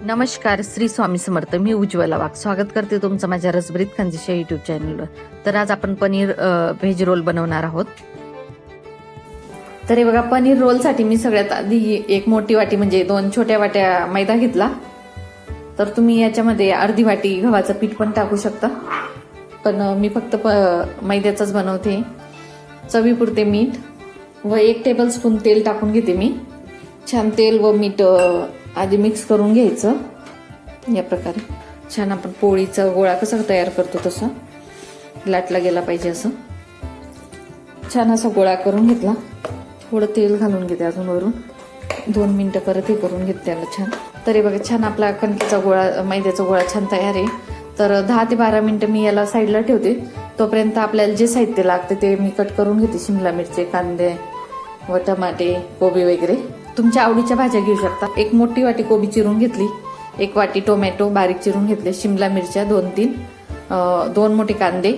नमस्कार श्री स्वामी समर्थ. मी उज्ज्वला वाघ. स्वागत करते तुमचं माझ्या रसभरीत खानदेशी युट्यूब चॅनलवर तर आज आपण पनीर व्हेज रोल बनवणार आहोत. तर हे बघा पनीर रोलसाठी मी सगळ्यात आधी एक मोठी वाटी म्हणजे दोन छोट्या वाट्या मैदा घेतला. तर तुम्ही याच्यामध्ये अर्धी वाटी गव्हाचं पीठ पण टाकू शकता. पण मी फक्त प- मैद्याचंच बनवते. चवीपुरते मीठ व एक टेबल स्पून तेल टाकून घेते मी. छान तेल व मीठ आधी मिक्स करून घ्यायचं. या प्रकारे. छान आपण पोळीचा गोळा कसा तयार करतो तसा. लाटला गेला पाहिजे असं. छान असा गोळा करून घेतला. थोडं तेल घालून घेते अजून वरून. दोन मिनटं परत हे करून घेते त्याला छान. तरी बघा छान आपला कणकीचा गोळा मैद्याचा गोळा छान तयार आहे. तर दहा ते बारा मिनटं मी याला साईडला ठेवते. तोपर्यंत आपल्याला जे साहित्य लागते ते मी कट करून घेते. शिमला मिरची कांदे व टमाटे कोबी वगैरे. तुमच्या आवडीच्या भाज्या घेऊ शकता. एक मोठी वाटी कोबी चिरून घेतली एक वाटी टोमॅटो बारीक चिरून घेतले शिमला मिरच्या दोन तीन दोन मोठे कांदे.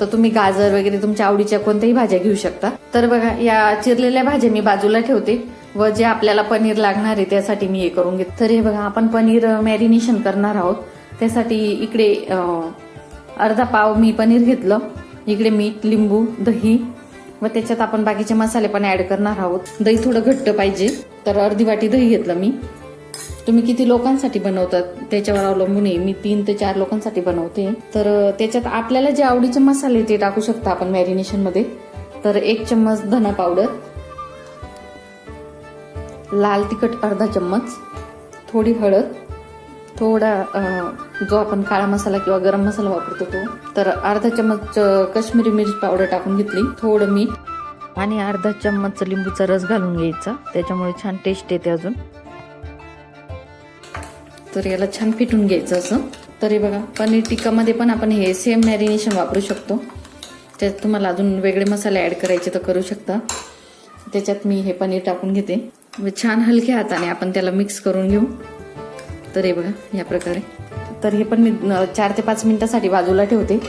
तर तुम्ही गाजर वगैरे तुमच्या आवडीच्या कोणत्याही भाज्या घेऊ शकता. तर बघा या चिरलेल्या भाज्या मी बाजूला ठेवते व जे आपल्याला पनीर लागणार आहे त्यासाठी मी हे करून घेते. तर हे बघा आपण पनीर मॅरिनेशन करणार आहोत. त्यासाठी इकडे अर्धा पाव मी पनीर घेतलं. इकडे मीठ लिंबू दही व त्याच्यात आपण बाकीचे मसाले पण ऍड करणार आहोत. दही थोडं घट्ट पाहिजे. तर अर्धी वाटी दही घेतलं मी. तुम्ही किती लोकांसाठी बनवतात त्याच्यावर अवलंबून आहे. मी तीन ते चार लोकांसाठी बनवते. तर त्याच्यात आपल्याला जे आवडीचे मसाले ते टाकू शकता आपण मॅरिनेशनमध्ये. तर एक चम्मच धना पावडर. लाल तिखट अर्धा चम्मच. थोडी हळद. थोडा जो आपण काळा मसाला किंवा गरम मसाला वापरतो तो. तर अर्धा चम्मच कश्मीरी मिरची पावडर टाकून घेतली. थोडं मीठ. आणि अर्धा चम्मच लिंबूचा रस घालून घ्यायचा. त्याच्यामुळे छान टेस्ट येते अजून. तर याला छान फिटून घ्यायचं असं. तरी बघा पनीर टिक्कामध्ये पण आपण हे सेम मॅरिनेशन वापरू शकतो. त्यात तुम्हाला अजून वेगळे मसाले ऍड करायचे तर करू शकता. त्याच्यात मी हे पनीर टाकून घेते. छान हलक्या हाताने आपण त्याला मिक्स करून घेऊ. तर हे बघा या प्रकारे. तर हे पण मी चार ते पाच मिनिटासाठी बाजूला ठेवते.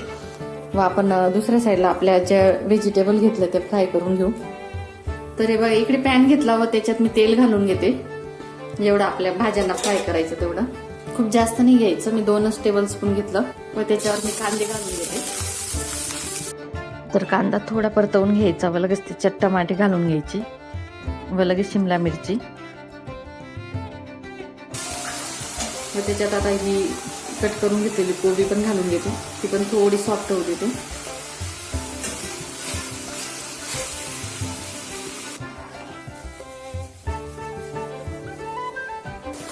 व आपण दुसऱ्या साईडला आपल्या ज्या व्हेजिटेबल घेतलं ते फ्राय करून घेऊ. तर हे बघा इकडे पॅन घेतला व त्याच्यात मी तेल घालून घेते. जेवढं आपल्या भाज्यांना फ्राय करायचं तेवढं. खूप जास्त नाही घ्यायचं मी दोनच टेबल स्पून घेतलं. व त्याच्यावर मी कांदे घालून घेते. तर कांदा थोडा परतवून घ्यायचा व लगेच त्याच्यात टमाटे घालून घ्यायची. व लगेच शिमला मिरची. व त्याच्यात आता ही कट करून घेतलेली कोबी पण घालून घेते. ती पण थोडी सॉफ्ट होऊ देते.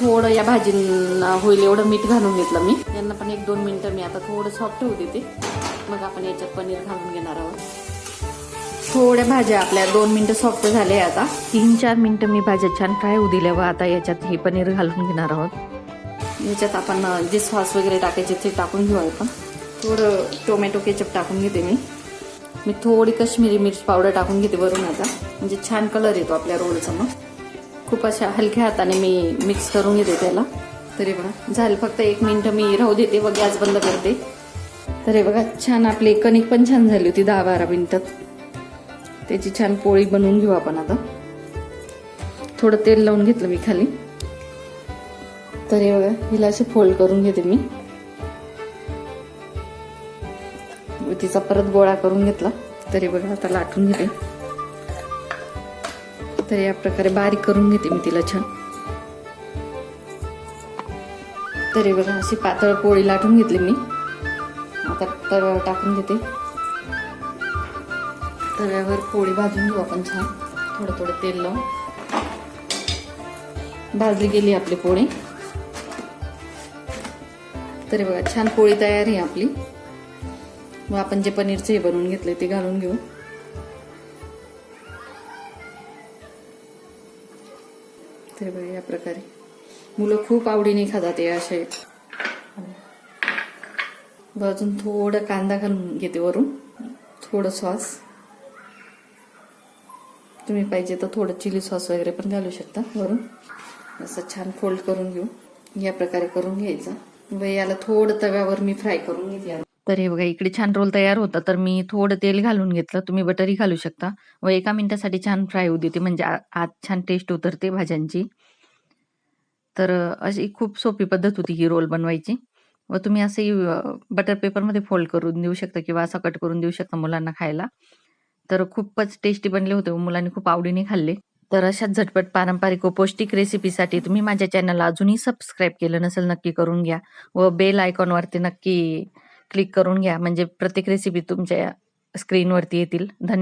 थोडं या भाजींना होईल एवढं मीठ घालून घेतलं मी. यांना पण एक दोन मिनटं मी आता थोडं सॉफ्ट होऊ देते. मग आपण याच्यात पनीर घालून घेणार आहोत. थोड्या भाज्या आपल्या दोन मिनटं सॉफ्ट झाले आता. तीन चार मिनटं मी भाज्या छान फ्राय होऊ दिल्या व आता याच्यात हे पनीर घालून घेणार आहोत. याच्यात आपण जे सॉस वगैरे टाकायचे ते टाकून घेऊ आपण. थोडं टोमॅटो केचप टाकून घेते मी. मी थोडी काश्मीरी मिर्च पावडर टाकून घेते वरून आता. म्हणजे छान कलर येतो आपल्या रोडचा मग. खूप अशा हलक्या हाताने मी मिक्स करून घेते त्याला. तरी बघा झालं फक्त एक मिनटं मी राहू देते व गॅस बंद करते. तरी बघा छान आपली कणिक पण छान झाली होती दहा बारा मिनटात त्याची छान पोळी बनवून घेऊ आपण आता. थोडं तेल लावून घेतलं मी खाली. तर हे बघा हिला असे फोल्ड करून घेते मी. तिचा परत गोळा करून घेतला. तरी बघा आता लाटून घेते. तर या प्रकारे बारीक करून घेते मी तिला छान. तरी बघा अशी पातळ पोळी लाटून घेतली मी. आता तव्यावर टाकून घेते. तव्यावर पोळी भाजून घेऊ आपण छान. थोडं थोडं तेल लावून. भाजली गेली आपली पोळी. तरी बघा छान पोळी तयार आहे आपली. मग आपण जे पनीरचे हे बनवून घेतले ते घालून घेऊ. तरी बघा या प्रकारे. मुलं खूप आवडीने खातात हे असे. अजून थोडं कांदा घालून घेते वरून. थोडं सॉस. तुम्ही पाहिजे तर थोडं चिली सॉस वगैरे पण घालू शकता वरून. असं छान फोल्ड करून घेऊ. या प्रकारे करून घ्यायचा. याला थोडं तव्यावर मी फ्राय करून घेते तर हे बघा इकडे छान रोल तयार होता तर मी थोडं तेल घालून घेतलं. तुम्ही बटरही घालू शकता. व एका मिनिटासाठी छान फ्राय होऊ देते म्हणजे आत छान टेस्ट उतरते भाज्यांची. तर अशी खूप सोपी पद्धत होती ही रोल बनवायची. व तुम्ही असंही बटर पेपरमध्ये फोल्ड करून देऊ शकता किंवा असा कट करून देऊ शकता मुलांना खायला. तर खूपच टेस्टी बनले होते व मुलांनी खूप आवडीने खाल्ले. तर अशाच झटपट पारंपरिक व पौष्टिक रेसिपीसाठी तुम्ही माझ्या चॅनलला अजूनही सबस्क्राईब केलं नसेल नक्की करून घ्या. व बेल आयकॉनवरती नक्की क्लिक करून घ्या. म्हणजे प्रत्येक रेसिपी तुमच्या स्क्रीनवरती येतील. धन्य